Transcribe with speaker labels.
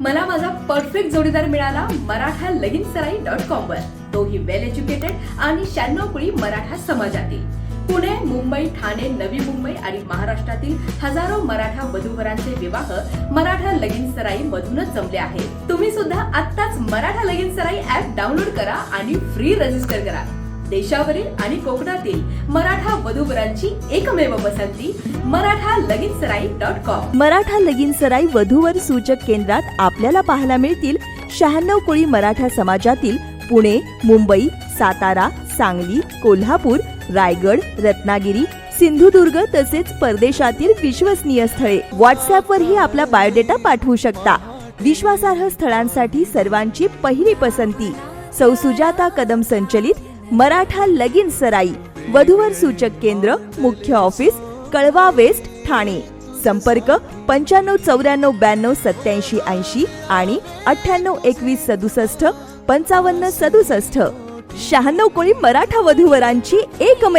Speaker 1: मला माझा परफेक्ट जोडीदार मिळाला मराठा लगीन सराई डॉट कॉम वर. तोही वेल एज्युकेटेड आणि शहाण्णव कुळी मराठा समाजातील. पुणे मुंबई ठाणे नवी मुंबई आणि महाराष्ट्रातील हजारो मराठा वधूवरांचे विवाह मराठा लगीन सराई मधूनच जमले आहेत. तुम्ही सुद्धा आत्ताच मराठा लगीन सराई ऍप डाउनलोड करा आणि फ्री रजिस्टर करा. देशावरील आणि कोकणातील मराठा वधूवरांची एकमेव पसंती मराठा लगीन सराई डॉट कॉम
Speaker 2: मराठा लगीन सराई वधूवर सूचक केंद्रात आपल्याला पाहायला मिळतील शहाण्णव कोळी मराठा समाजातील पुणे मुंबई सातारा सांगली कोल्हापूर रायगड रत्नागिरी सिंधुदुर्ग तसेच परदेशातील विश्वसनीय स्थळे. व्हॉट्सअपवरही आपला बायोडेटा पाठवू शकता. विश्वासार्ह स्थळांसाठी सर्वांची पहिली पसंती. सौ सुजाता कदम संचलित मराठा लगीन सराई वधूवर सूचक केंद्र मुख्य ऑफिस कळवा वेस्ट ठाणे. संपर्क पंच्याण्णव चौऱ्याण्णव ब्याण्णव सत्याऐंशी ऐंशी आणि अठ्ठ्याण्णव एकवीस सदुसष्ट पंचावन्न सदुसष्ट. शहाण्णव कोळी मराठा वधूवरांची एकमेव